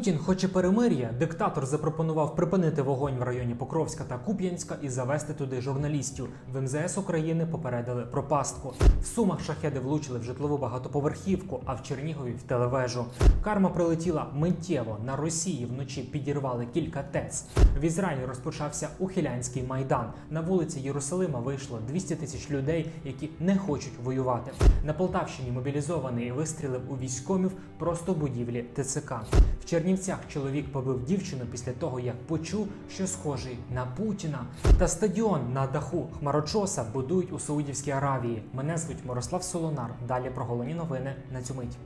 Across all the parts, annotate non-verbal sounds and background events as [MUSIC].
Путін хоче перемир'я. Диктатор запропонував припинити вогонь в районі Покровська та Куп'янська і завести туди журналістів. В МЗС України попередили про пастку. В Сумах шахеди влучили в житлову багатоповерхівку, а в Чернігові в телевежу. Карма прилетіла миттєво. На Росії вночі підірвали кілька ТЕЦ. В Ізраїлі розпочався ухилянський майдан. На вулиці Єрусалима вийшло 200 тисяч людей, які не хочуть воювати. На Полтавщині мобілізований вистрілив у військомів просто будівлі ТЦК. В Чернівцях чоловік побив дівчину після того, як почув, що схожий на Путіна. Та стадіон на даху хмарочоса будують у Саудівській Аравії. Мене звуть Мирослав Солонар. Далі про головні новини на цю мить.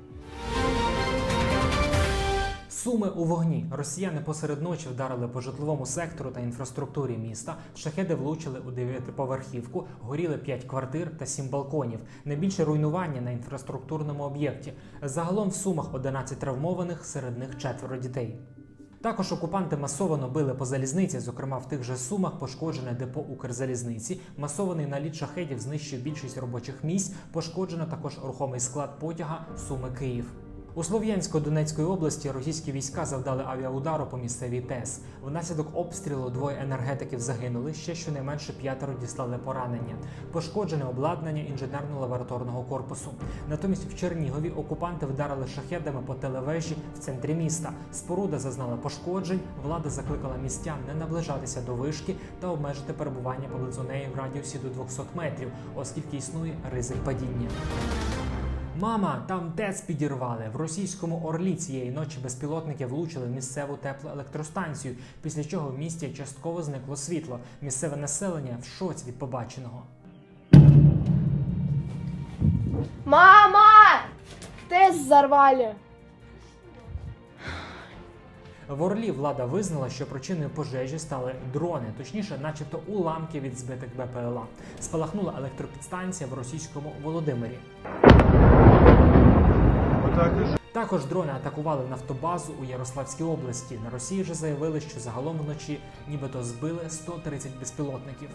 Суми у вогні. Росіяни посеред ночі вдарили по житловому сектору та інфраструктурі міста. Шахеди влучили у дев'ятиповерхівку, горіли 5 квартир та 7 балконів. Найбільше руйнування на інфраструктурному об'єкті. Загалом в сумах 11 травмованих, серед них четверо дітей. Також окупанти масово били по залізниці, зокрема в тих же сумах пошкоджене депо Укрзалізниці. Масований наліт шахедів знищив більшість робочих місць. Пошкоджено також рухомий склад потяга Суми Київ. У Слов'янсько-Донецької області російські війська завдали авіаудару по місцевій ТЕС. Внаслідок обстрілу двоє енергетиків загинули. Ще щонайменше п'ятеро дістали поранення. Пошкоджене обладнання інженерно-лабораторного корпусу. Натомість в Чернігові окупанти вдарили шахедами по телевежі в центрі міста. Споруда зазнала пошкоджень. Влада закликала містян не наближатися до вишки та обмежити перебування поблизу неї в радіусі до 200 метрів, оскільки існує ризик падіння. Мама, там ТЕЦ підірвали. В російському Орлі цієї ночі безпілотники влучили в місцеву теплоелектростанцію, після чого в місті частково зникло світло. Місцеве населення в шоці від побаченого. Мама! ТЭС взорвали. В Орлі влада визнала, що причиною пожежі стали дрони, точніше, начебто уламки від збитих БПЛА. Спалахнула електропідстанція в російському Володимирі. Також дрони атакували нафтобазу у Ярославській області. На Росії вже заявили, що загалом вночі нібито збили 130 безпілотників.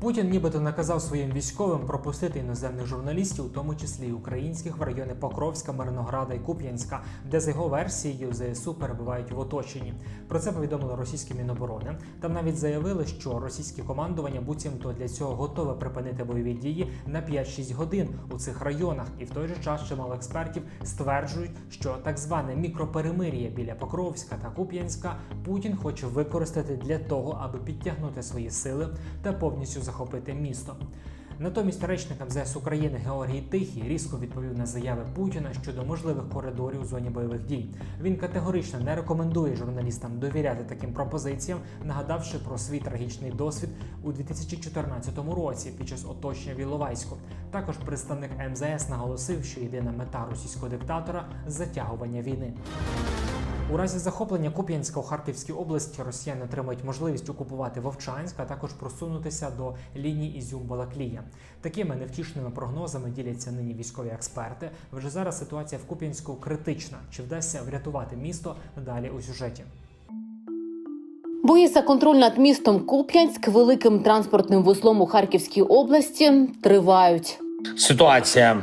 Путін нібито наказав своїм військовим пропустити іноземних журналістів, у тому числі й українських в райони Покровська, Мирнограда і Куп'янська, де за його версією ЗСУ перебувають в оточенні. Про це повідомили російські міноборони. Там навіть заявили, що російське командування буцімто для цього готове припинити бойові дії на 5-6 годин у цих районах. І в той же час чимало експертів стверджують, що так зване мікроперемир'я біля Покровська та Куп'янська Путін хоче використати для того, аби підтягнути свої сили та повністю захопити місто. Натомість речник МЗС України Георгій Тихий різко відповів на заяви Путіна щодо можливих коридорів у зоні бойових дій. Він категорично не рекомендує журналістам довіряти таким пропозиціям, нагадавши про свій трагічний досвід у 2014 році під час оточення в Іловайську. Також представник МЗС наголосив, що єдина мета російського диктатора затягування війни. У разі захоплення Куп'янська у Харківській області росіяни отримають можливість окупувати Вовчанськ, а також просунутися до лінії Ізюм-Балаклія. Такими невтішними прогнозами діляться нині військові експерти. Вже зараз ситуація в Куп'янську критична. Чи вдасться врятувати місто далі у сюжеті? Бої за контроль над містом Куп'янськ, великим транспортним вузлом у Харківській області, тривають. Ситуація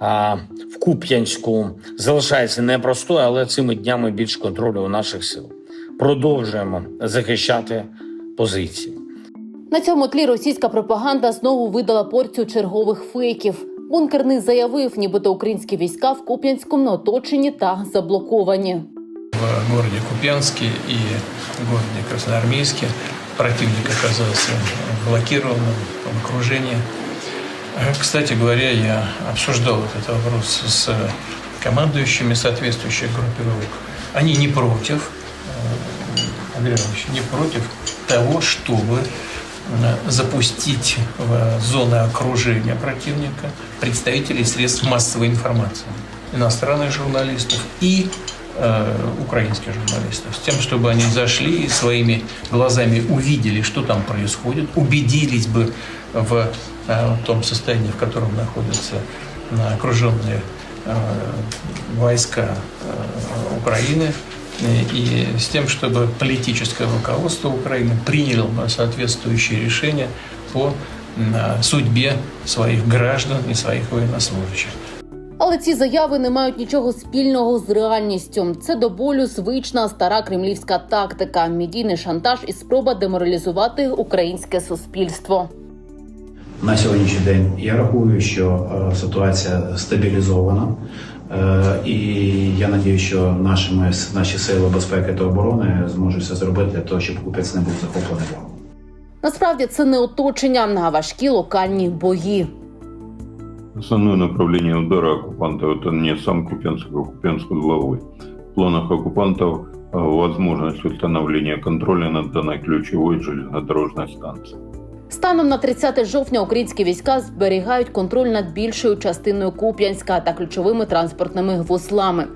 в Куп'янську залишається непростою, але цими днями більш контролю у наших сил. Продовжуємо захищати позиції. На цьому тлі російська пропаганда знову видала порцію чергових фейків. Бункерний заявив, нібито українські війська в Куп'янську на оточенні та заблоковані. в городе Купянске и городе Красноармейске. Противник оказался блокированным в окружении. Э, Кстати говоря, я обсуждал этот вопрос с командующими соответствующих группировок. Они не против, э, Андрей Иванович, не против того, чтобы э, запустить в зоны окружения противника представителей средств массовой информации, иностранных журналистов и украинских журналистов, с тем, чтобы они зашли и своими глазами увидели, что там происходит, убедились бы в э, том состоянии, в котором находятся э, окруженные э, войска э, Украины, э, и с тем, чтобы политическое руководство Украины приняло соответствующие решения по э, судьбе своих граждан и своих военнослужащих. Але ці заяви не мають нічого спільного з реальністю. Це до болю звична стара кремлівська тактика, медійний шантаж і спроба деморалізувати українське суспільство. На сьогоднішній день я рахую, що е, ситуація стабілізована, Е, і я надію, що нашими наші сили безпеки та оборони зможуть все зробити для того, щоб купець не був захоплений. Насправді це не оточення, а важкі локальні бої. Основное направление удара оккупантов – это не сам Купенск, а Купенск главы. В планах оккупантов возможность установления контроля над данной ключевой железнодорожной станцией. Станом на 30 жовтня українські війська зберігають контроль над більшою частиною Куп'янська та ключовими транспортними вузлами.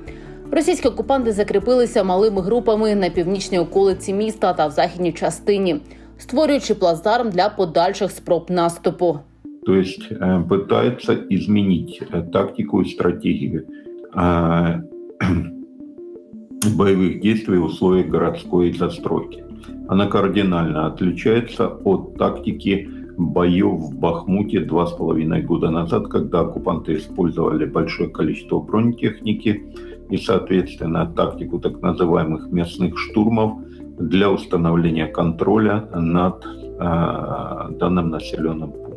Російські окупанти закріпилися малими групами на північній околиці міста та в західній частині, створюючи плацдарм для подальших спроб наступу. То есть э, пытается изменить э, тактику и стратегию э, [CLEARS THROAT] боевых действий в условиях городской застройки. Она кардинально отличается от тактики боев в Бахмуте два с половиной года назад, когда оккупанты использовали большое количество бронетехники и, соответственно, тактику так называемых местных штурмов для установления контроля над э, данным населенным пунктом.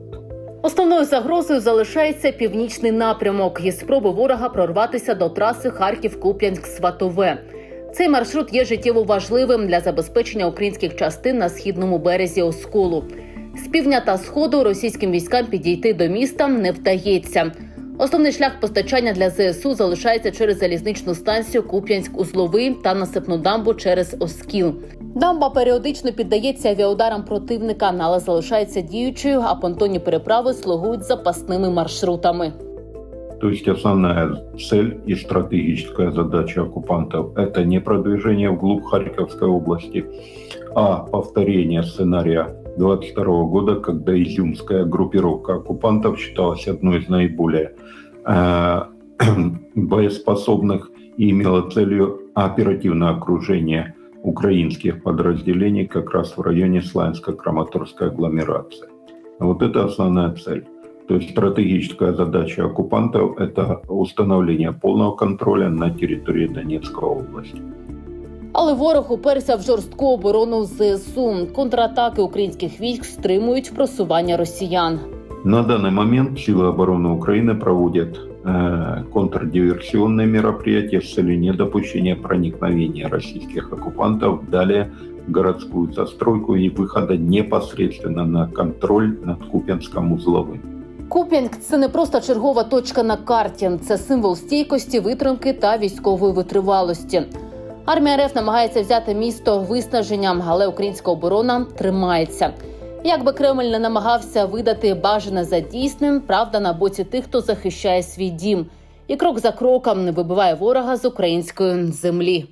Основною загрозою залишається північний напрямок і спроби ворога прорватися до траси Харків-Куп'янськ-Сватове. Цей маршрут є життєво важливим для забезпечення українських частин на східному березі Осколу. З півдня та сходу російським військам підійти до міста не вдається. Основний шлях постачання для ЗСУ залишається через залізничну станцію Куп'янськ-Узловий та насипну дамбу через Оскіл. Дамба періодично піддається авіаударам противника, але залишається діючою, а понтонні переправи слугують запасними маршрутами. То есть основная цель и стратегическая задача оккупантов – это не продвижение вглубь Харьковской области, а повторение сценария 22 года, когда изюмская группировка оккупантов считалась одной из наиболее э, боеспособных и имела целью оперативное окружение украинских подразделений как раз в районе Славянско-Краматорской агломерации. Вот это основная цель. То есть стратегическая задача оккупантов – это установление полного контроля на территории Донецкой области. Але ворог уперся в жорстку оборону ЗСУ. Контратаки українських військ стримують просування росіян. На данный момент силы обороны Украины проводят э, контрдиверсионные мероприятия с целью недопущения проникновения российских оккупантов далее в городскую застройку и выхода непосредственно на контроль над Купенском узловым. Куп'янськ це не просто чергова точка на карті, це символ стійкості, витримки та військової витривалості. Армія РФ намагається взяти місто виснаженням, але українська оборона тримається. Як би Кремль не намагався видати бажане за дійсним, правда на боці тих, хто захищає свій дім, і крок за кроком не вибиває ворога з української землі.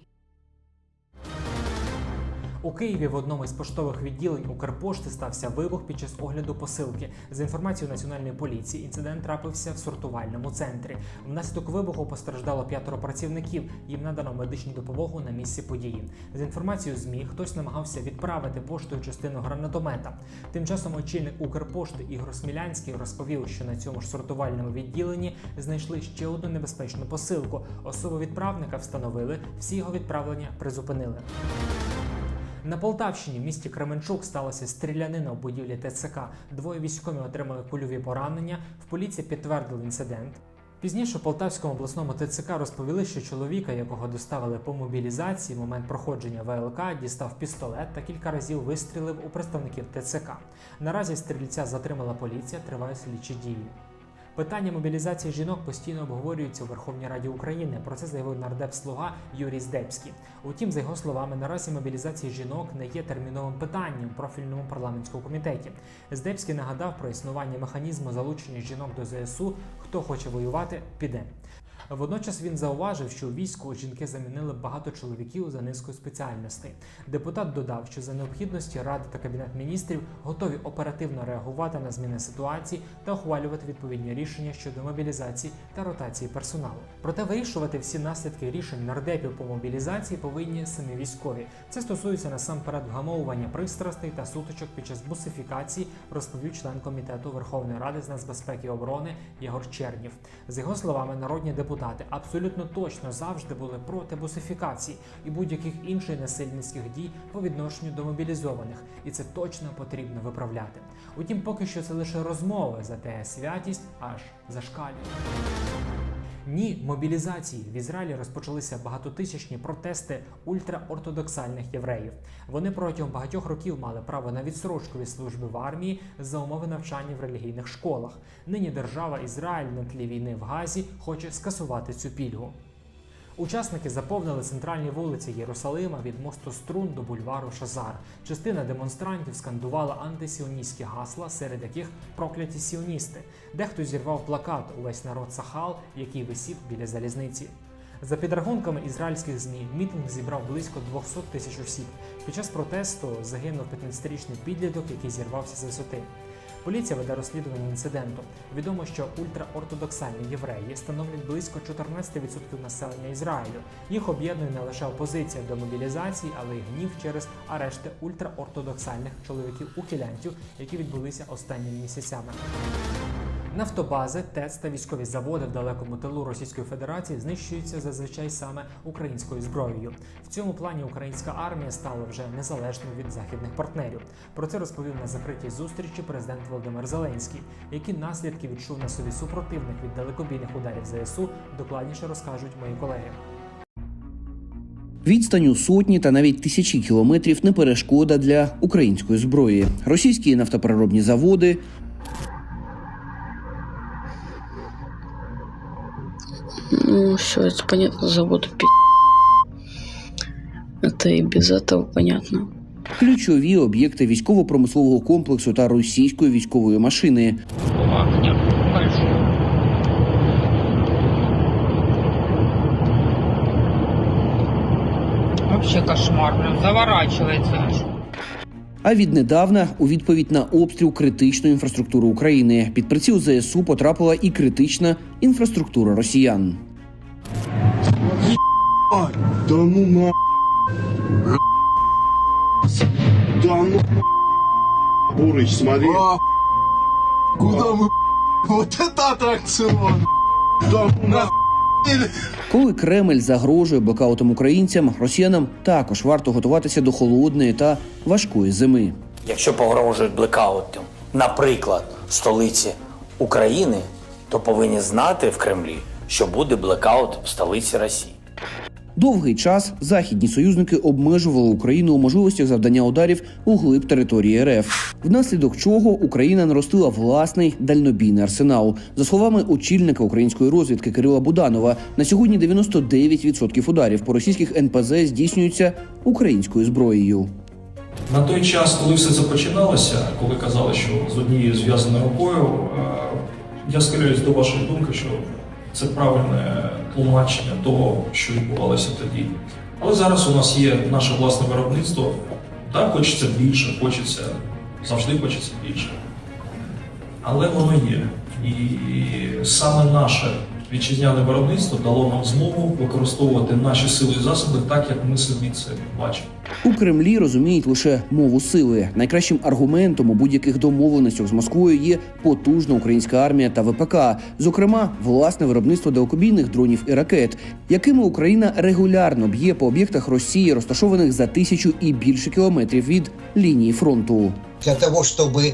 У Києві в одному із поштових відділень Укрпошти стався вибух під час огляду посилки. За інформацією національної поліції, інцидент трапився в сортувальному центрі. Внаслідок вибуху постраждало п'ятеро працівників. Їм надано медичну допомогу на місці події. За інформацією ЗМІ, хтось намагався відправити поштою частину гранатомета. Тим часом очільник Укрпошти Ігор Смілянський розповів, що на цьому ж сортувальному відділенні знайшли ще одну небезпечну посилку. Особу відправника встановили, всі його відправлення призупинили. На Полтавщині в місті Кременчук сталася стрілянина у будівлі ТЦК. Двоє військові отримали кульові поранення. В поліції підтвердили інцидент. Пізніше в Полтавському обласному ТЦК розповіли, що чоловіка, якого доставили по мобілізації, в момент проходження ВЛК дістав пістолет та кілька разів вистрілив у представників ТЦК. Наразі стрільця затримала поліція, тривають слідчі дії. Питання мобілізації жінок постійно обговорюється у Верховній Раді України. Про це заявив нардеп слуга Юрій Здебський. Утім, за його словами, наразі мобілізація жінок не є терміновим питанням в профільному парламентському комітеті. Здебський нагадав про існування механізму залучення жінок до ЗСУ. Хто хоче воювати, піде. Водночас він зауважив, що у війську жінки замінили багато чоловіків за низкою спеціальностей. Депутат додав, що за необхідності Рада та Кабінет міністрів готові оперативно реагувати на зміни ситуації та ухвалювати відповідні рішення щодо мобілізації та ротації персоналу. Проте вирішувати всі наслідки рішень нардепів по мобілізації повинні самі військові. Це стосується насамперед вгамовування пристрастей та сутичок під час бусифікації, розповів член комітету Верховної Ради з нацбезпеки і оборони Єгор Чернів. З його словами, народні депутати абсолютно точно завжди були проти бусифікації і будь-яких інших насильницьких дій по відношенню до мобілізованих, і це точно потрібно виправляти. Утім, поки що це лише розмови, зате святість аж зашкалює. Ні, мобілізації в Ізраїлі розпочалися багатотисячні протести ультраортодоксальних євреїв. Вони протягом багатьох років мали право на відсрочку від служби в армії за умови навчання в релігійних школах. Нині держава Ізраїль на тлі війни в Газі хоче скасувати цю пільгу. Учасники заповнили центральні вулиці Єрусалима від мосту Струн до бульвару Шазар. Частина демонстрантів скандувала антисіоністські гасла, серед яких прокляті сіоністи. Дехто зірвав плакат Увесь народ Сахал, який висів біля залізниці. За підрахунками ізраїльських змі, мітинг зібрав близько 200 тисяч осіб. Під час протесту загинув 15-річний підліток, який зірвався з висоти. Поліція веде розслідування інциденту. Відомо, що ультраортодоксальні євреї становлять близько 14% населення Ізраїлю. Їх об'єднує не лише опозиція до мобілізації, але й гнів через арешти ультраортодоксальних чоловіків-ухилянтів, які відбулися останніми місяцями. Нафтобази, ТЕЦ та військові заводи в далекому тилу Російської Федерації знищуються зазвичай саме українською зброєю. В цьому плані українська армія стала вже незалежною від західних партнерів. Про це розповів на закритій зустрічі президент Володимир Зеленський. Які наслідки відчув на собі супротивник від далекобійних ударів ЗСУ, докладніше розкажуть мої колеги. Відстань у сотні та навіть тисячі кілометрів не перешкода для української зброї. Російські нафтопереробні заводи, Ну, все, это понятно, заводы пи***. Это и без этого понятно. ключові об'єкти військово-промислового комплексу та російської військової машини. Вообще кошмар, прям заворачивается аж. А віднедавна, у відповідь на обстріл критичної інфраструктури України, під приціл ЗСУ потрапила і критична інфраструктура росіян. Да ну на... Да ну... Бурыч, смотри. Куда мы... Вот это аттракцион! Да ну на... коли Кремль загрожує блокаутом українцям, росіянам також варто готуватися до холодної та важкої зими. Якщо погрожують блекаутом, наприклад, столиці України, то повинні знати в Кремлі, що буде блекаут в столиці Росії. Довгий час західні союзники обмежували Україну у можливостях завдання ударів у глиб території РФ, внаслідок чого Україна наростила власний дальнобійний арсенал. За словами очільника української розвідки Кирила Буданова, на сьогодні 99% ударів по російських НПЗ здійснюються українською зброєю. На той час, коли все це починалося, коли казали, що з однією зв'язаною рукою, е, я схиляюсь до вашої думки, що це правильне тлумачення того, що відбувалося тоді. Але зараз у нас є наше власне виробництво. Так, хочеться більше, хочеться, завжди хочеться більше. Але воно є. І саме наше вітчизняне виробництво дало нам змогу використовувати наші сили і засоби так, як ми собі це бачимо. У Кремлі розуміють лише мову сили. Найкращим аргументом у будь-яких домовленостях з Москвою є потужна українська армія та ВПК, зокрема, власне виробництво далекобійних дронів і ракет, якими Україна регулярно б'є по об'єктах Росії, розташованих за тисячу і більше кілометрів від лінії фронту. для того, чтобы э,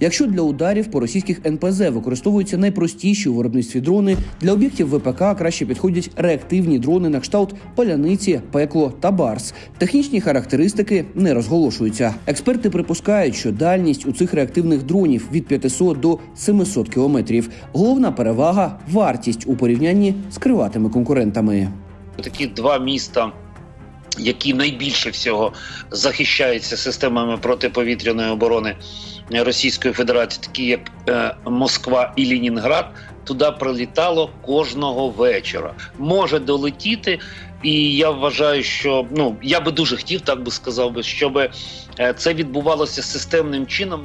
Якщо для ударів по російських НПЗ використовуються найпростіші у виробництві дрони, для об'єктів ВПК краще підходять реактивні дрони на кшталт паляниці, пекло та барс. Технічні характеристики не розголошуються. Експерти припускають, що дальність у цих реактивних дронів від 500 до 700 кілометрів. Головна перевага вартість у порівнянні з криватими конкурентами. такі два міста, які найбільше всього захищаються системами протиповітряної оборони Російської Федерації, такі як е, Москва і Лінінград, туди прилітало кожного вечора. Може долетіти. І я вважаю, що ну я би дуже хотів, так би сказав би, щоб е, це відбувалося системним чином.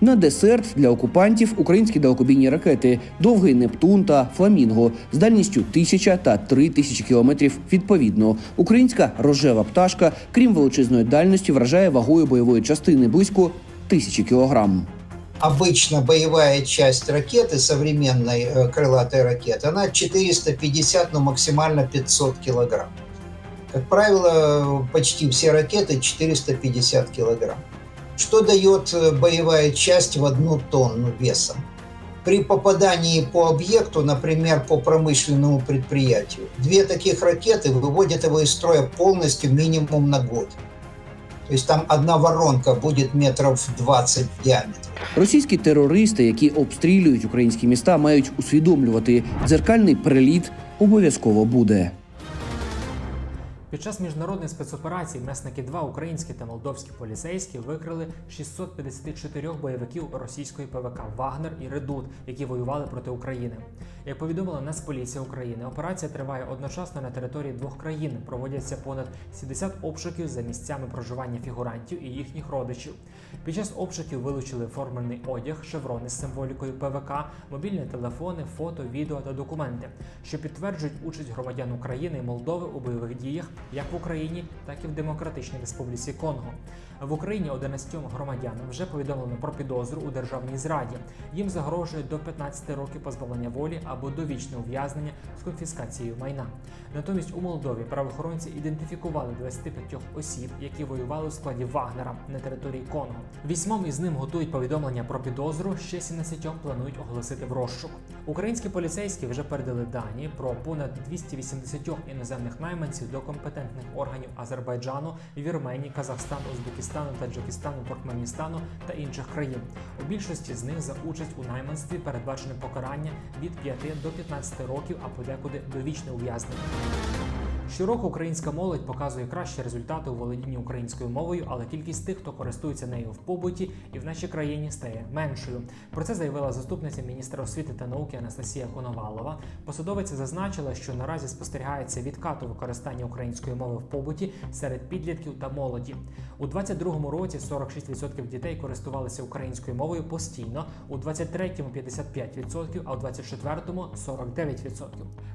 На десерт для окупантів українські далекобійні ракети Довгий Нептун та Фламінго з дальністю 1000 та 3000 кілометрів відповідно. Українська рожева пташка, крім величезної дальності, вражає вагою бойової частини близько тисячі кілограм. Обычно боевая часть ракеты, современной э, крылатой ракеты, она 450, но максимально 500 килограмм. Как правило, почти все ракеты 450 килограмм. Что дает э, боевая часть в одну тонну весом? При попадании по объекту, например, по промышленному предприятию, две таких ракеты выводят его из строя полностью минимум на год. То есть там одна воронка будет метров 20 в диаметре. Російські терористи, які обстрілюють українські міста, мають усвідомлювати дзеркальний приліт обов'язково буде. Під час міжнародних спецоперацій месники 2 українські та молдовські поліцейські викрили 654 бойовиків російської ПВК Вагнер і Редут, які воювали проти України. Як повідомила Нацполіція України, операція триває одночасно на території двох країн. Проводяться понад 70 обшуків за місцями проживання фігурантів і їхніх родичів. Під час обшуків вилучили формальний одяг, шеврони з символікою ПВК, мобільні телефони, фото, відео та документи, що підтверджують участь громадян України і Молдови у бойових діях як в Україні, так і в Демократичній Республіці Конго. В Україні 11 громадянам вже повідомлено про підозру у державній зраді. Їм загрожує до 15 років позбавлення волі або довічне ув'язнення з конфіскацією майна. Натомість у Молдові правоохоронці ідентифікували 25 осіб, які воювали у складі Вагнера на території Конго. Вісьмом із ним готують повідомлення про підозру. Ще 17 планують оголосити в розшук. Українські поліцейські вже передали дані про понад 280 іноземних найманців до компетентних органів Азербайджану, Вірменії, Казахстану, Узбекистану, Таджикистану, Туркменістану та інших країн. У більшості з них за участь у найманстві передбачене покарання від 5 до 15 років, а подекуди довічне ув'язнення. Щороку українська молодь показує кращі результати у володінні українською мовою, але кількість тих, хто користується нею в побуті і в нашій країні стає меншою. Про це заявила заступниця міністра освіти та науки Анастасія Коновалова. Посадовиця зазначила, що наразі спостерігається відкат у використання української мови в побуті серед підлітків та молоді. У 22-му році 46% дітей користувалися українською мовою постійно, у 23-му 55%, а у 24-му 49%.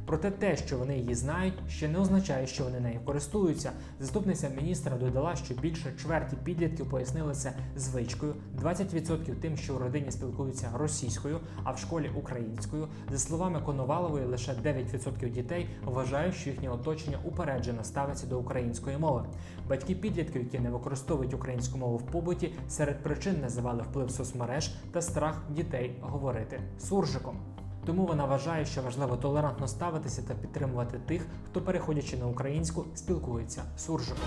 Проте те, що вони її знають, ще не означає, що вони нею користуються. Заступниця міністра додала, що більше чверті підлітків пояснили це звичкою, 20% тим, що у родині спілкуються російською, а в школі українською. За словами Коновалової, лише 9% дітей вважають, що їхнє оточення упереджено ставиться до української мови. Батьки підлітків, які не використовують українську мову в побуті, серед причин називали вплив соцмереж та страх дітей говорити суржиком. Тому вона вважає, що важливо толерантно ставитися та підтримувати тих, хто, переходячи на українську, спілкується суржиком.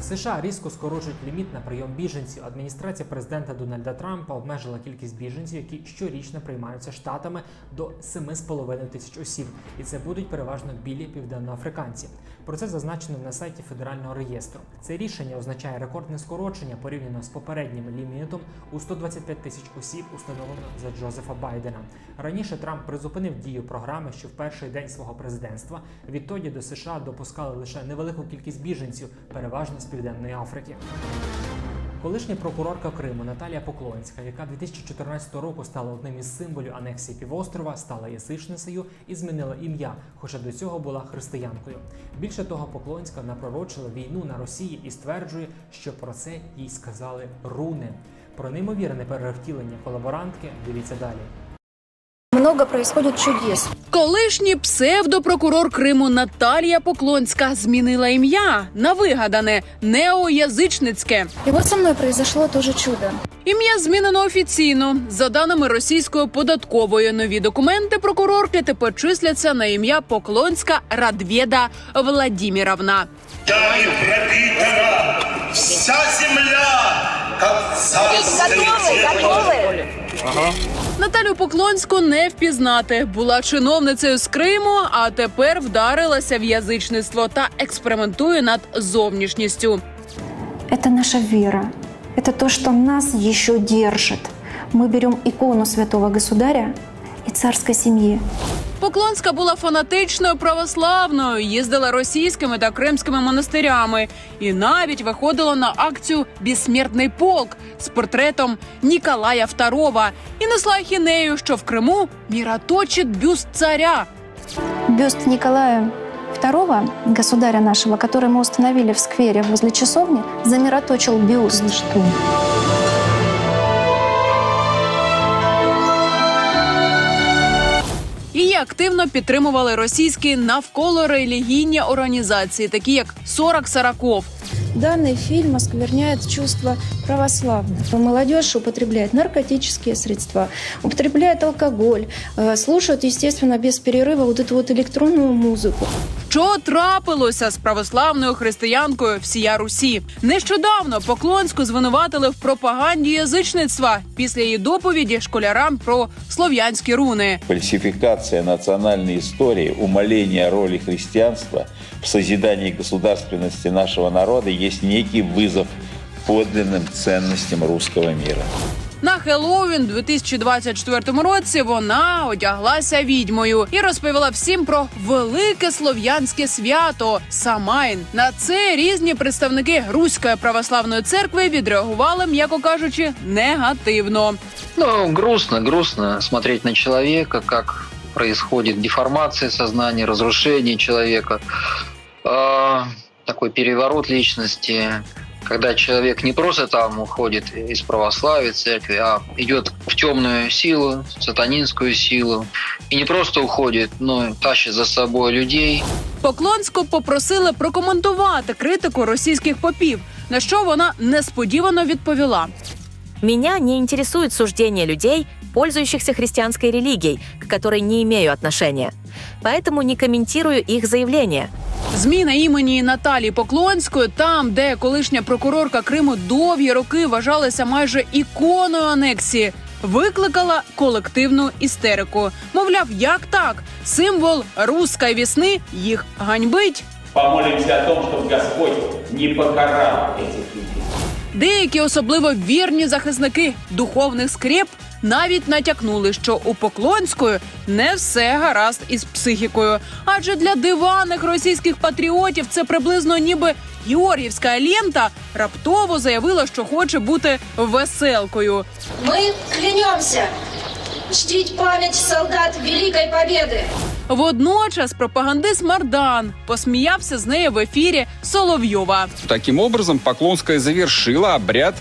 США різко скорочують ліміт на прийом біженців. Адміністрація президента Дональда Трампа обмежила кількість біженців, які щорічно приймаються штатами до 7,5 тисяч осіб, і це будуть переважно білі південноафриканці. Про це зазначено на сайті федерального реєстру. Це рішення означає рекордне скорочення порівняно з попереднім лімітом у 125 тисяч осіб, установлено за Джозефа Байдена. Раніше Трамп призупинив дію програми, що в перший день свого президентства відтоді до США допускали лише невелику кількість біженців, переважно з південної Африки. Колишня прокурорка Криму Наталія Поклонська, яка 2014 року стала одним із символів анексії півострова, стала єсишницею і змінила ім'я, хоча до цього була християнкою. Більше того, Поклонська напророчила війну на Росії і стверджує, що про це їй сказали руни. Про неймовірне перевтілення колаборантки дивіться далі. Много происходит чудес. Колишній псевдопрокурор Криму Наталія Поклонська змінила ім'я на вигадане неоязичницьке. И вот со мной произошло тоже чудо. Ім'я змінено офіційно. За даними російської податкової, нові документи прокурорки тепер числяться на ім'я Поклонська Радвєда Владіміровна. Дали пропитана вся земля, как царствие Наталю Поклонську не впізнати. Була чиновницею з Криму, а тепер вдарилася в язичництво та експериментує над зовнішністю. Это наша вера. Это то, что нас еще держит. Мы берем икону святого государя и царской семьи. Поклонська була фанатичною православною, їздила російськими та кримськими монастирями і навіть виходила на акцію Безсмертний полк з портретом Ніколая II і несла ахінею, що в Криму міроточить бюст царя. Бюст Николая II, государя нашего, который мы установили в сквере возле часовни, замироточил бюст. Її активно підтримували російські навколо релігійні організації, такі як «40 Сороков. Данный фильм оскверняет чувство православных. Молодежь употребляет наркотические средства, употребляет алкоголь, э, слушают, естественно, без перерыва вот эту вот электронную музыку. Що трапилося з православною християнкою всія Русі? Нещодавно Поклонську звинуватили в пропаганді язичництва після її доповіді школярам про слов'янські руни. Фальсификация национальной истории, умаление роли христианства в созидании государственности нашего народа есть некий вызов подлинным ценностям русского мира. На Хеллоуін 2024 році вона одяглася відьмою і розповіла всім про велике слов'янське свято Самайн. На це різні представники Руської православної церкви відреагували, м'яко кажучи, негативно. Ну, грустно, грустно смотреть на человека, как происходит деформация сознания, разрушение человека, э, такой переворот личности, когда человек не просто там уходит из православия церкви, а идет в темную силу, сатанинскую силу, и не просто уходит, но тащит за собой людей. Поклонську попросили прокоментувати критику російських попів, на що вона несподівано відповіла. Меня не интересует суждение людей, пользующихся христианской религией, к которой не имею отношения. Поэтому не комментирую их заявления. Зміна імені Наталії Поклонської, там, де колишня прокурорка Криму довгі роки вважалася майже іконою анексії, викликала колективну істерику. Мовляв, як так? Символ руської вісни їх ганьбить. Помолимся о том, чтобы Господь не покарал этих людей. Деякі особливо вірні захисники духовних скреп навіть натякнули, що у Поклонської не все гаразд із психікою. Адже для диваних російських патріотів це приблизно ніби Георгівська лента раптово заявила, що хоче бути веселкою. Ми клянемся чтить память солдат Великої Победы. Водночас пропагандист Мардан посміявся з неї в ефірі Соловйова. Таким образом, Поклонская завершила обряд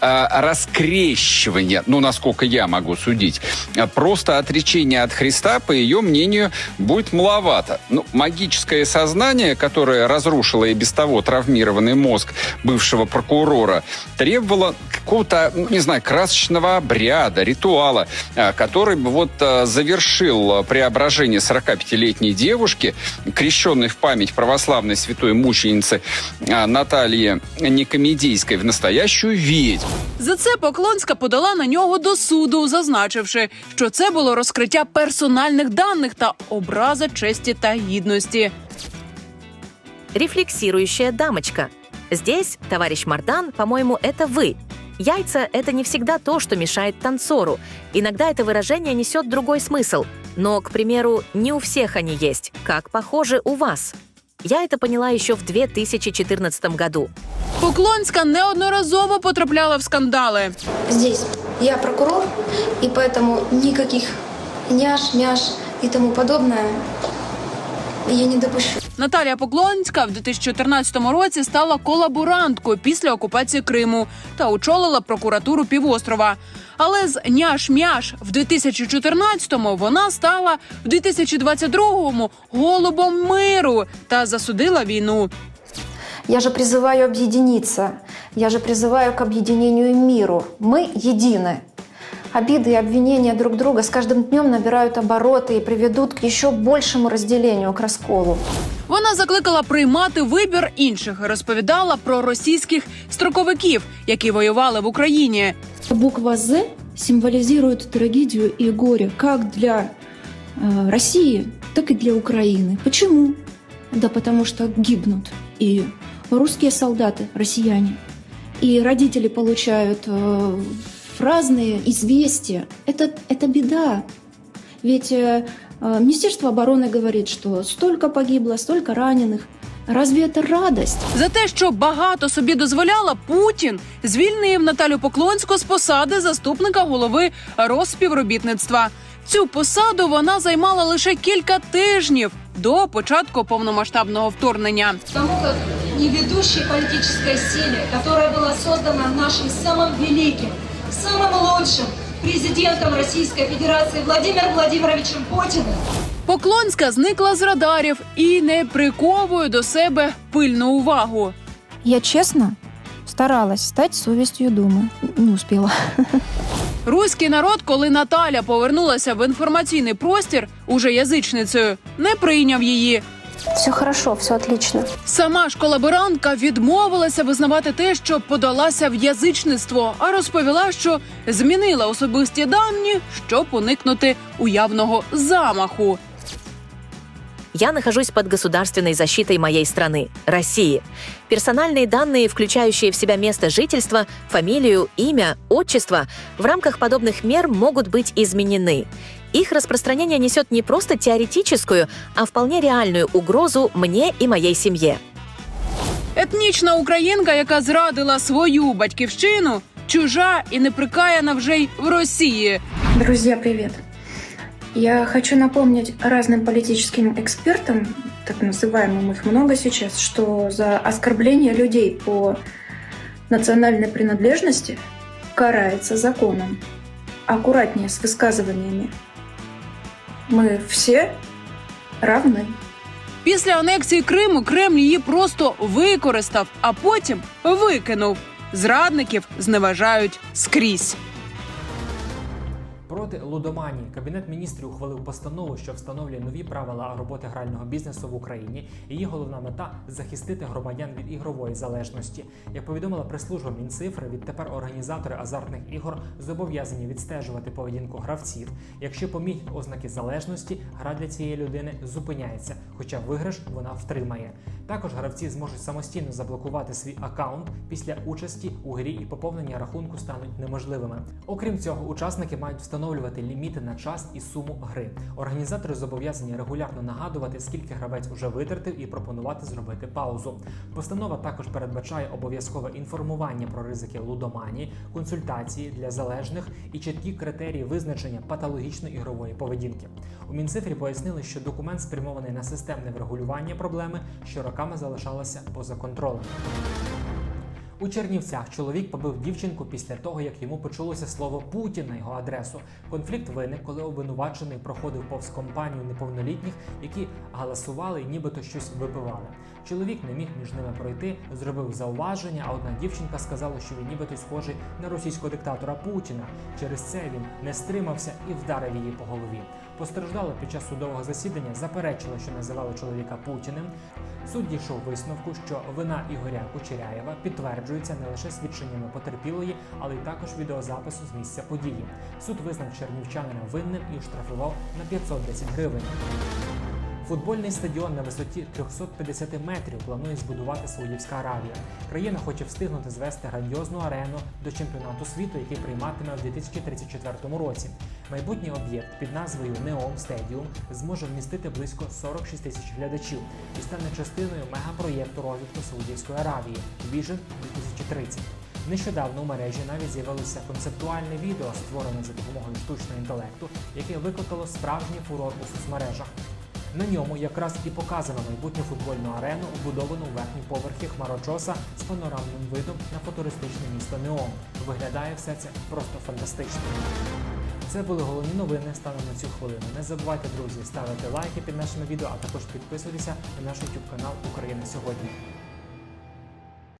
а, раскрещивания, ну, насколько я могу судить. А, Просто отречение от Христа, по ее мнению, будет маловато. Ну, магическое сознание, которое разрушило и без того травмированный мозг бывшего прокурора, требовало какого-то, ну, не знаю, красочного обряда, ритуала, а, который бы вот завершил преображение 45-летней девушки, крещенной в память православной святой мученицы Натальи Никомедийской в настоящую ведьму. За це Поклонська подала на нього до суду, зазначивши, що це було розкриття персональних даних та образа честі та гідності. Рефлексирующая дамочка. Здесь, товарищ Мардан, по-моему, это вы. Яйца — это не всегда то, что мешает танцору. Иногда это выражение несет другой смысл. Но, к примеру, не у всех они есть, как, похоже, у вас. Я это поняла еще в 2014 году. Поклонська неодноразово потрапляла в скандали. Здесь я прокурор, и поэтому никаких няш, мяш и тому подобное я не допущу. Наталія Поклонська в 2014 році стала колаборанткою після окупації Криму та очолила прокуратуру півострова. Але з няш-мяш в 2014-му вона стала в 2022-му голубом миру та засудила війну. Я же призываю объединиться. Я же призываю к объединению и миру. Мы едины. Обиды и обвинения друг друга с каждым днем набирают обороты и приведут к еще большему разделению, к расколу. Вона закликала приймати вибір інших, розповідала про російських строковиків, які воювали в Україні. Буква «З» символизирует трагедию и горе как для э, России, так и для Украины. Почему? Да потому что гибнут и русские солдаты, россияне, и родители получают э, разные известия. Это, это беда. Ведь э, э, Министерство обороны говорит, что столько погибло, столько раненых. Разве это радость? За те, що багато собі дозволяла, Путін звільнив Наталю Поклонську з посади заступника голови розспівробітництва. Цю посаду вона займала лише кілька тижнів до початку повномасштабного вторгнення. Потому как не ведущей политической силе, которая была создана нашим самым великим, самым лучшим президентом Российской Федерации Владимиром Владимировичем Путиным, Поклонська зникла з радарів і не приковує до себе пильну увагу. Я честно старалась стать совестью дома. Не успела. Руський народ, коли Наталя повернулася в інформаційний простір уже язичницею, не прийняв її. Все хорошо, все отлично. Сама ж колаборантка відмовилася визнавати те, що подалася в язичництво, а розповіла, що змінила особисті дані, щоб уникнути уявного замаху. Я нахожусь под государственной защитой моей страны, России. Персональные данные, включающие в себя место жительства, фамилию, имя, отчество, в рамках подобных мер могут быть изменены. Их распространение несет не просто теоретическую, а вполне реальную угрозу мне и моей семье. Етнічна українка, яка зрадила свою батьківщину, чужа і неприкаяна вже й в Росії. Друзья, привет. Я хочу напомнить разным политическим экспертам, так называемым их много сейчас, что за оскорбление людей по национальной принадлежности карается законом. Аккуратнее с высказываниями. Мы всі равні. Після анексії Криму Кремль її просто використав, а потім викинув. Зрадників зневажають скрізь. Проти лудоманії кабінет міністрів ухвалив постанову, що встановлює нові правила роботи грального бізнесу в Україні. Її головна мета захистити громадян від ігрової залежності. Як повідомила прес-служба Мінцифри, відтепер організатори азартних ігор зобов'язані відстежувати поведінку гравців. Якщо помітять ознаки залежності, гра для цієї людини зупиняється, хоча виграш вона втримає. Також гравці зможуть самостійно заблокувати свій аккаунт після участі у грі і поповнення рахунку стануть неможливими. Окрім цього, учасники мають встановлювати ліміти на час і суму гри. Організатори зобов'язані регулярно нагадувати, скільки гравець уже витратив, і пропонувати зробити паузу. Постанова також передбачає обов'язкове інформування про ризики лудоманії, консультації для залежних і чіткі критерії визначення патологічної ігрової поведінки. У Мінцифрі пояснили, що документ спрямований на системне врегулювання проблеми, що роками залишалася поза контролем. У Чернівцях чоловік побив дівчинку після того, як йому почулося слово Путін на його адресу. Конфлікт виник, коли обвинувачений проходив повз компанію неповнолітніх, які галасували і нібито щось випивали. Чоловік не міг між ними пройти, зробив зауваження, а одна дівчинка сказала, що він нібито схожий на російського диктатора Путіна. Через це він не стримався і вдарив її по голові. Постраждала під час судового засідання, заперечила, що називали чоловіка Путіним. Суд дійшов висновку, що вина Ігоря Кучеряєва підтверджується не лише свідченнями потерпілої, але й також відеозапису з місця події. Суд визнав чернівчанина винним і оштрафував на 510 гривень. Футбольний стадіон на висоті 350 метрів планує збудувати Саудівська Аравія. Країна хоче встигнути звести грандіозну арену до чемпіонату світу, який прийматиме в 2034 році. Майбутній об'єкт під назвою Neom Stadium зможе вмістити близько 46 тисяч глядачів і стане частиною мегапроєкту розвитку Саудівської Аравії Vision 2030. Нещодавно у мережі навіть з'явилося концептуальне відео, створене за допомогою штучного інтелекту, яке викликало справжній фурор у соцмережах. На ньому якраз і показано майбутню футбольну арену, вбудовану у верхні поверхи хмарочоса з панорамним видом на футуристичне місто Неом. Виглядає все це просто фантастично. Це були головні новини станом на цю хвилину. Не забувайте, друзі, ставити лайки під нашими відео, а також підписуйтеся на наш YouTube канал Україна сьогодні.